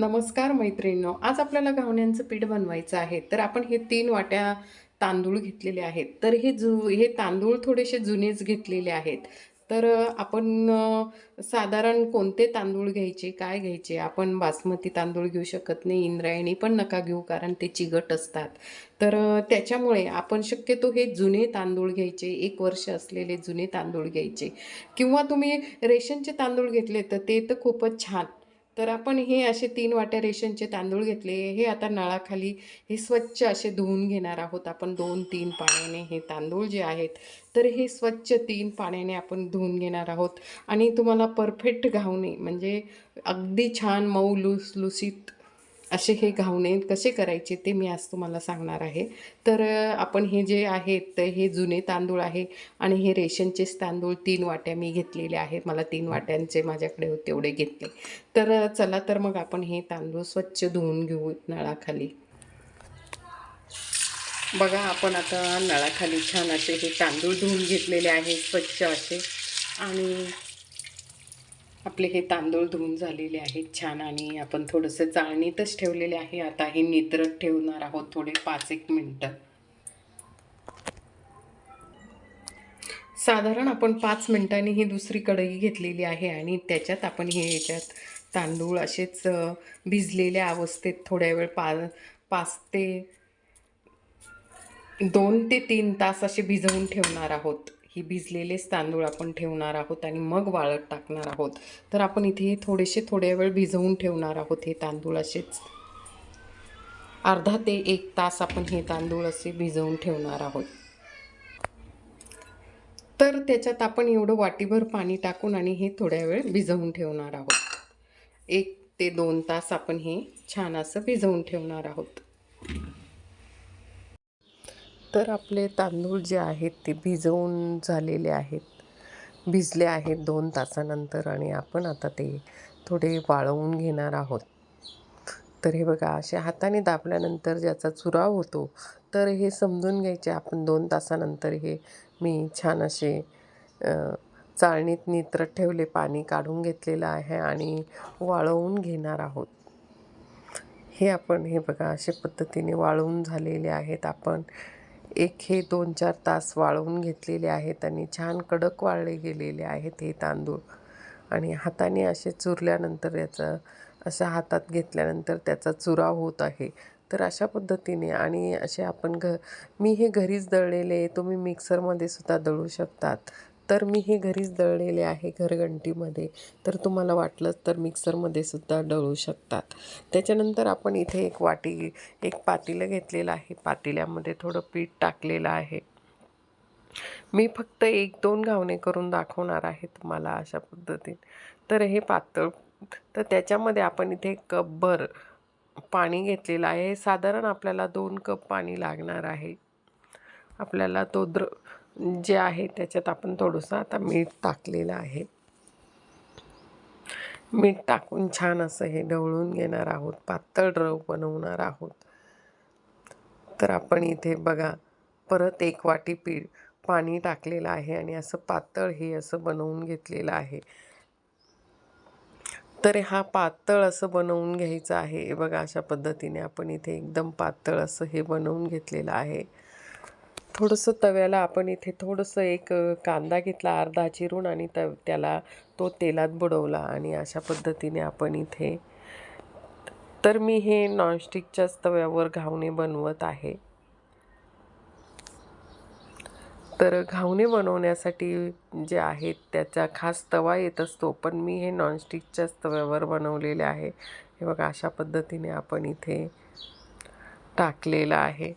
नमस्कार मैत्रिणींनो आज आपल्याला घावण्यांचं पीठ बनवायचं आहे. तर आपण हे तीन वाट्या तांदूळ घेतलेले आहेत. तर हे जु हे तांदूळ थोडेसे जुनेच घेतलेले आहेत. तर आपण साधारण कोणते तांदूळ घ्यायचे काय घ्यायचे? आपण बासमती तांदूळ घेऊ शकत नाही इंद्रायणी पण नका घेऊ कारण ते चिगट असतात. तर त्याच्यामुळे आपण शक्यतो हे जुने तांदूळ घ्यायचे एक वर्ष असलेले जुने तांदूळ घ्यायचे. किंवा तुम्ही रेशनचे तांदूळ घेतले तर ते तर खूपच छान. तर आपण हे असे तीन वाट्या रेशनचे तांदूळ घेतले हे आता नळाखाली हे स्वच्छ असे धुवून घेणार आहोत आपण दोन तीन पाण्याने. हे तांदूळ जे आहेत तर हे स्वच्छ तीन पाण्याने आपण धुवून घेणार आहोत. आणि तुम्हाला परफेक्ट घावणे म्हणजे अगदी छान मऊ लुसलुसीत असे हे घावणे कसे करायचे ते मी आज तुम्हाला सांगणार आहे. तर आपण हे जे आहेत हे जुने तांदूळ आहे आणि हे रेशनचेच तांदूळ तीन वाट्या मी घेतलेले आहेत. मला तीन वाट्यांचे माझ्याकडे होते तेवढे घेतले. तर चला तर मग आपण हे तांदूळ स्वच्छ धुवून घेऊ नळाखाली. बघा आपण आता नळाखाली छान असे हे तांदूळ धुवून घेतलेले आहे स्वच्छ असे. आणि आपले हे तांदूळ धुवून झालेले आहेत छान आणि आपण थोडंसं चाळणीतच ठेवलेले आहे. आता हे नित्रत ठेवणार आहोत थोडे पाच एक मिनटं. साधारण आपण पाच मिनटांनी ही दुसरी कढई घेतलेली आहे आणि त्याच्यात आपण हे याच्यात तांदूळ असेच भिजलेल्या अवस्थेत थोड्या वेळ पा पाच ते दोन ते तीन तास असे भिजवून ठेवणार आहोत. ही भिजलेलेच तांदूळ आपण ठेवणार आहोत आणि मग वाळत टाकणार आहोत. तर आपण इथे हे थोडेसे थोड्या वेळ भिजवून ठेवणार आहोत हे तांदूळ असेच. अर्धा ते एक तास आपण हे तांदूळ असे भिजवून ठेवणार आहोत. तर त्याच्यात आपण एवढं वाटीभर पाणी टाकून आणि हे थोड्या वेळ भिजवून ठेवणार आहोत. एक ते दोन तास आपण हे छान असं भिजवून ठेवणार आहोत. तर आपले तांदूळ जे आहेत ते भिजवून झालेले आहेत. भिजले आहेत दोन तासानंतर आणि आपण आता ते थोडे वाळवून घेणार आहोत. तर हे बघा असे हाताने दाबल्यानंतर ज्याचा चुराव होतो तर हे समजून घ्यायचे आपण दोन तासानंतर हे मी छान असे चाळणीत नित्रत ठेवले पाणी काढून घेतलेलं आहे आणि वाळवून घेणार आहोत. हे आपण हे बघा अशा पद्धतीने वाळवून झालेले आहेत. आपण एक हे दोन चार तास वाळवून घेतलेले आहेत आणि छान कडक वाळले गेलेले आहेत हे तांदूळ. आणि हाताने असे चुरल्यानंतर याचा अशा हातात घेतल्यानंतर त्याचा चुरा होत आहे. तर अशा पद्धतीने आणि असे आपण घ मी हे घरीच दळलेले तुम्ही मिक्सरमध्ये सुद्धा दळू शकतात. तर मी हे घरीच दळलेले आहे घरघंटीमध्ये. तर तुम्हाला वाटलं तर मिक्सरमध्ये सुद्धा दळू शकतात. त्याच्यानंतर आपण इथे एक वाटी एक पातेलं घेतलेलं आहे. पातेल्यामध्ये थोडं पीठ टाकलेलं आहे. मी फक्त एक दोन घावणे करून दाखवणार आहे तुम्हाला अशा पद्धतीने. तर हे पातळ तर त्याच्यामध्ये आपण इथे कपभर पाणी घेतलेलं आहे. साधारण आपल्याला दोन कप पाणी लागणार आहे. आपल्याला तो द्र जे आहे त्याच्यात आपण थोडंसं आता मीठ टाकलेलं आहे. मीठ टाकून छान असं हे ढवळून घेणार आहोत. पातळ रव बनवणार आहोत. तर आपण इथे बघा परत एक वाटी पीठ पाणी टाकलेलं आहे आणि असं पातळ हे असं बनवून घेतलेलं आहे. तर हा पातळ असं बनवून घ्यायचं आहे. बघा अशा पद्धतीने आपण इथे एकदम पातळ असं हे बनवून घेतलेलं आहे. थोडंसं तव्याला आपण इथे थोडंसं एक कांदा घेतला अर्धा चिरून आणि त त्याला तो तेलात बुडवला आणि अशा पद्धतीने आपण इथे तर मी हे नॉनस्टिकच्याच तव्यावर घावणे बनवत आहे. तर घावणे बनवण्यासाठी जे आहेत त्याचा खास तवा येत असतो पण मी हे नॉनस्टिकच्याच तव्यावर बनवलेले आहे. हे बघा अशा पद्धतीने आपण इथे टाकलेलं आहे.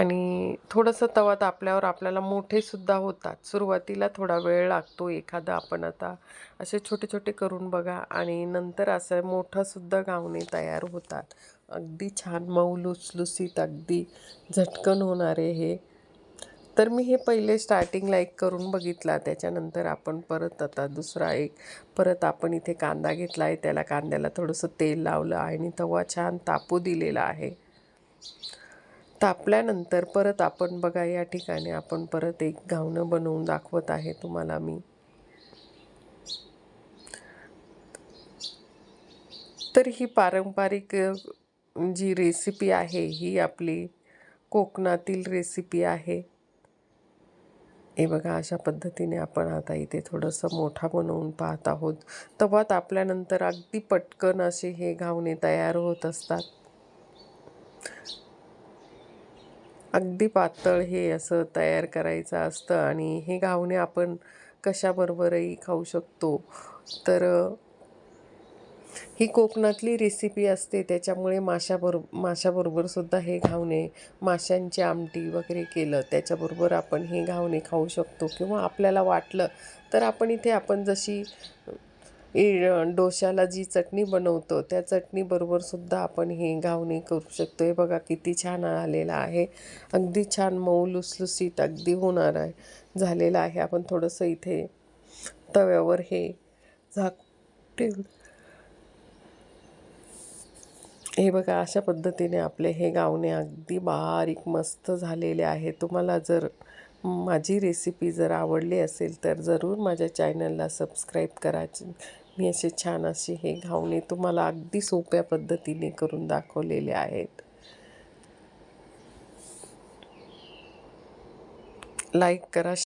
आणि थोडंसं तवा तापल्यावर आपल्याला मोठेसुद्धा होतात. सुरुवातीला थोडा वेळ लागतो एखादं आपण आता असे छोटे छोटे करून बघा आणि नंतर असं मोठंसुद्धा गावणे तयार होतात. अगदी छान मऊ लुसलुसीत अगदी झटकन होणारे हे. तर मी हे पहिले स्टार्टिंगला एक करून बघितला त्याच्यानंतर आपण परत आता दुसरा एक परत आपण इथे कांदा घेतला आहे त्याला कांद्याला थोडंसं तेल लावलं आणि तवा छान तापू दिलेला आहे. तापल्यानंतर परत आपण बघा या ठिकाणी आपण परत एक घावणं बनवून दाखवत आहे तुम्हाला मी. तर ही पारंपरिक जी रेसिपी आहे ही आपली कोकणातील रेसिपी आहे. हे बघा अशा पद्धतीने आपण आता इथे थोडंसं मोठा बनवून पाहत आहोत. तवा तापल्यानंतर अगदी पटकन असे हे घावणे तयार होत असतात. अगदी पातळ हे असं तयार करायचं असतं आणि हे घावणे आपण कशाबरोबरही खाऊ शकतो. तर ही कोकणातली रेसिपी असते त्याच्यामुळे माशाबरो माशाबरोबरसुद्धा हे घावणे माशांची आमटी वगैरे केलं त्याच्याबरोबर आपण हे घावणे खाऊ शकतो. किंवा आपल्याला वाटलं तर आपण इथे आपण जशी डोशाला जी चटणी बनवतो त्या चटणीबरोबर सुद्धा आपण हे घावणे करू शकतो. हे बघा किती छान आलेलं आहे. अगदी छान मऊ लुसलुसीत अगदी होणार आहे झालेलं आहे. आपण थोडंसं इथे तव्यावर हे झाक हे बघा अशा पद्धतीने आपले हे गावणे अगदी बारीक मस्त झालेले आहे. तुम्हाला जर माझी रेसिपी जर आवडली असेल तर जरूर माझ्या चॅनलला सबस्क्राईब करा. मी असे छान असे हे घावणे तुम्हाला अगदी सोप्या पद्धतीने करून दाखवलेले आहेत. लाईक करा